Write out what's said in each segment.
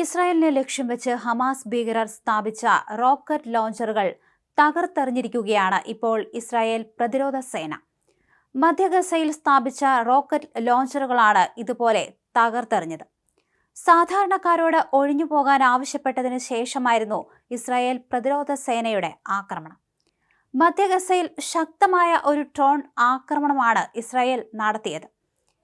ഇസ്രായേലിനെ ലക്ഷ്യം വെച്ച് ഹമാസ് ഭീകരർ സ്ഥാപിച്ച റോക്കറ്റ് ലോഞ്ചറുകൾ തകർത്തെറിഞ്ഞിരിക്കുകയാണ് ഇപ്പോൾ ഇസ്രായേൽ പ്രതിരോധ സേന. മധ്യഗസയിൽ സ്ഥാപിച്ച റോക്കറ്റ് ലോഞ്ചറുകളാണ് ഇതുപോലെ തകർത്തെറിഞ്ഞത്. സാധാരണക്കാരോട് ഒഴിഞ്ഞു പോകാൻ ആവശ്യപ്പെട്ടതിന് ശേഷമായിരുന്നു ഇസ്രായേൽ പ്രതിരോധ സേനയുടെ ആക്രമണം. മധ്യഗസയിൽ ശക്തമായ ഒരു ഡ്രോൺ ആക്രമണമാണ് ഇസ്രായേൽ നടത്തിയത്.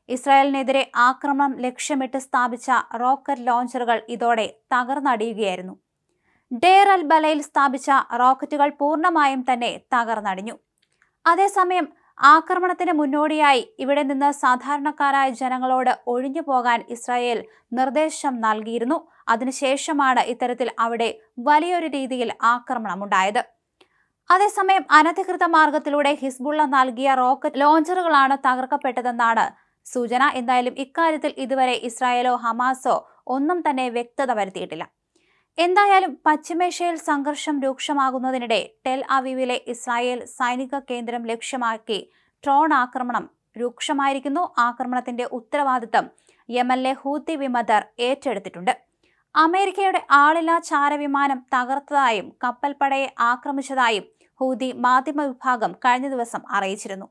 ഇസ്രായേലിനെതിരെ ആക്രമണം ലക്ഷ്യമിട്ട് സ്ഥാപിച്ച റോക്കറ്റ് ലോഞ്ചറുകൾ ഇതോടെ തകർന്നടിയുകയായിരുന്നു. ഡേർ അൽ ബലയിൽ സ്ഥാപിച്ച റോക്കറ്റുകൾ പൂർണമായും തന്നെ തകർന്നടിഞ്ഞു. അതേസമയം ആക്രമണത്തിന് മുന്നോടിയായി ഇവിടെ നിന്ന് സാധാരണക്കാരായ ജനങ്ങളോട് ഒഴിഞ്ഞു പോകാൻ ഇസ്രായേൽ നിർദ്ദേശം നൽകിയിരുന്നു. അതിനുശേഷമാണ് ഇത്തരത്തിൽ അവിടെ വലിയൊരു രീതിയിൽ ആക്രമണമുണ്ടായത്. അതേസമയം അനധികൃത മാർഗത്തിലൂടെ ഹിസ്ബുള്ള നൽകിയ റോക്കറ്റ് ലോഞ്ചറുകളാണ് തകർക്കപ്പെട്ടതെന്നാണ് സൂചന. എന്തായാലും ഇക്കാര്യത്തിൽ ഇതുവരെ ഇസ്രായേലോ ഹമാസോ ഒന്നും തന്നെ വ്യക്തത വരുത്തിയിട്ടില്ല. എന്തായാലും പശ്ചിമേഷ്യയിൽ സംഘർഷം രൂക്ഷമാകുന്നതിനിടെ ടെൽ അവീവിലെ ഇസ്രായേൽ സൈനിക കേന്ദ്രം ലക്ഷ്യമാക്കി ഡ്രോൺ ആക്രമണം രൂക്ഷമായിരിക്കുന്നു. ആക്രമണത്തിന്റെ ഉത്തരവാദിത്തം യമനിലെ ഹൂത്തി വിമതർ ഏറ്റെടുത്തിട്ടുണ്ട്. അമേരിക്കയുടെ ആളില്ലാ ചാരവിമാനം തകർത്തതായും കപ്പൽപ്പടയെ ആക്രമിച്ചതായും ഹൂതി മാധ്യമ വിഭാഗം കഴിഞ്ഞ ദിവസം അറിയിച്ചിരുന്നു.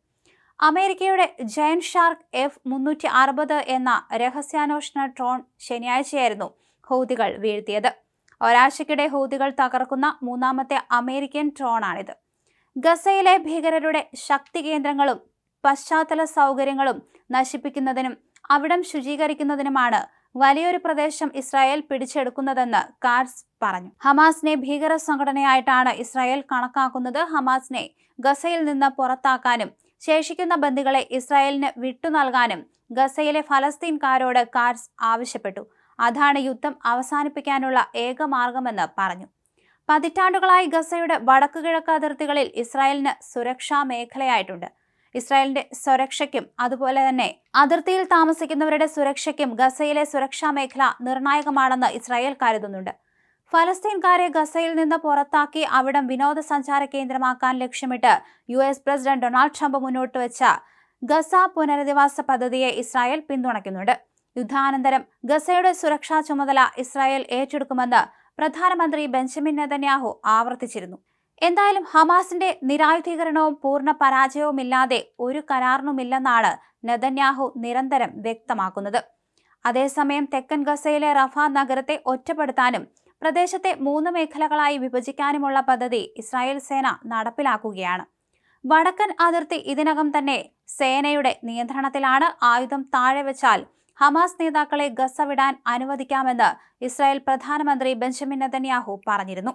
അമേരിക്കയുടെ ജയൻ ഷാർക്ക് എഫ് മുന്നൂറ്റി അറുപത് എന്ന രഹസ്യാന്വേഷണ ഡ്രോൺ ശനിയാഴ്ചയായിരുന്നു ഹൗതികൾ വീഴ്ത്തിയത്. ഒരാഴ്ചക്കിടെ ഹൗതികൾ തകർക്കുന്ന മൂന്നാമത്തെ അമേരിക്കൻ ഡ്രോണാണിത്. ഗസയിലെ ഭീകരരുടെ ശക്തി കേന്ദ്രങ്ങളും പശ്ചാത്തല സൗകര്യങ്ങളും നശിപ്പിക്കുന്നതിനും അവിടം ശുചീകരിക്കുന്നതിനുമാണ് വലിയൊരു പ്രദേശം ഇസ്രായേൽ പിടിച്ചെടുക്കുന്നതെന്ന് കാർസ് പറഞ്ഞു. ഹമാസിനെ ഭീകര സംഘടനയായിട്ടാണ് ഇസ്രായേൽ കണക്കാക്കുന്നത്. ഹമാസിനെ ഗസയിൽ നിന്ന് പുറത്താക്കാനും ശേഷിക്കുന്ന ബന്ദികളെ ഇസ്രായേലിന് വിട്ടുനൽകാനും ഗസയിലെ ഫലസ്തീൻകാരോട് കാർസ് ആവശ്യപ്പെട്ടു. അതാണ് യുദ്ധം അവസാനിപ്പിക്കാനുള്ള ഏക മാർഗമെന്ന് പറഞ്ഞു. പതിറ്റാണ്ടുകളായി ഗസയുടെ വടക്കു കിഴക്ക് അതിർത്തികളിൽ ഇസ്രായേലിന് സുരക്ഷാ മേഖലയായിട്ടുണ്ട്. ഇസ്രായേലിന്റെ സുരക്ഷയ്ക്കും അതുപോലെ തന്നെ അതിർത്തിയിൽ താമസിക്കുന്നവരുടെ സുരക്ഷയ്ക്കും ഗസയിലെ സുരക്ഷാ മേഖല നിർണായകമാണെന്ന് ഇസ്രായേൽ കരുതുന്നുണ്ട്. ഫലസ്തീൻകാരെ ഗസയിൽ നിന്ന് പുറത്താക്കി അവിടം വിനോദസഞ്ചാര കേന്ദ്രമാക്കാൻ ലക്ഷ്യമിട്ട് U S president Donald Trump മുന്നോട്ട് വെച്ച ഗസ പുനരധിവാസ പദ്ധതിയെ ഇസ്രായേൽ പിന്തുണയ്ക്കുന്നുണ്ട്. യുദ്ധാനന്തരം ഗസയുടെ സുരക്ഷാ ചുമതല ഇസ്രായേൽ ഏറ്റെടുക്കുമെന്ന് പ്രധാനമന്ത്രി ബെഞ്ചമിൻ നെതന്യാഹു ആവർത്തിച്ചിരുന്നു. എന്തായാലും ഹമാസിന്റെ നിരായുധീകരണവും പൂർണ പരാജയവുമില്ലാതെ ഒരു കരാറിനുമില്ലെന്നാണ് നെതന്യാഹു നിരന്തരം വ്യക്തമാക്കുന്നത്. അതേസമയം തെക്കൻ ഗസയിലെ റഫ നഗരത്തെ ഒറ്റപ്പെടുത്താനും പ്രദേശത്തെ മൂന്ന് മേഖലകളായി വിഭജിക്കാനുമുള്ള പദ്ധതി ഇസ്രായേൽ സേന നടപ്പിലാക്കുകയാണ്. വടക്കൻ അതിർത്തി ഇതിനകം തന്നെ സേനയുടെ നിയന്ത്രണത്തിലാണ് ആയുധം താഴെ വെച്ചാൽ ഹമാസ് നേതാക്കളെ ഗസ വിടാൻ അനുവദിക്കാമെന്ന് ഇസ്രായേൽ പ്രധാനമന്ത്രി ബെഞ്ചമിൻ നെതന്യാഹു പറഞ്ഞിരുന്നു.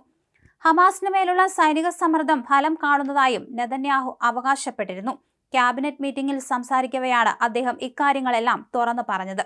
ഹമാസിന് മേലുള്ള സൈനിക സമ്മർദ്ദം ഫലം കാണുന്നതായും നെതന്യാഹു അവകാശപ്പെട്ടിരുന്നു. ക്യാബിനറ്റ് മീറ്റിംഗിൽ സംസാരിക്കവെയാണ് അദ്ദേഹം ഇക്കാര്യങ്ങളെല്ലാം തുറന്നു പറഞ്ഞത്.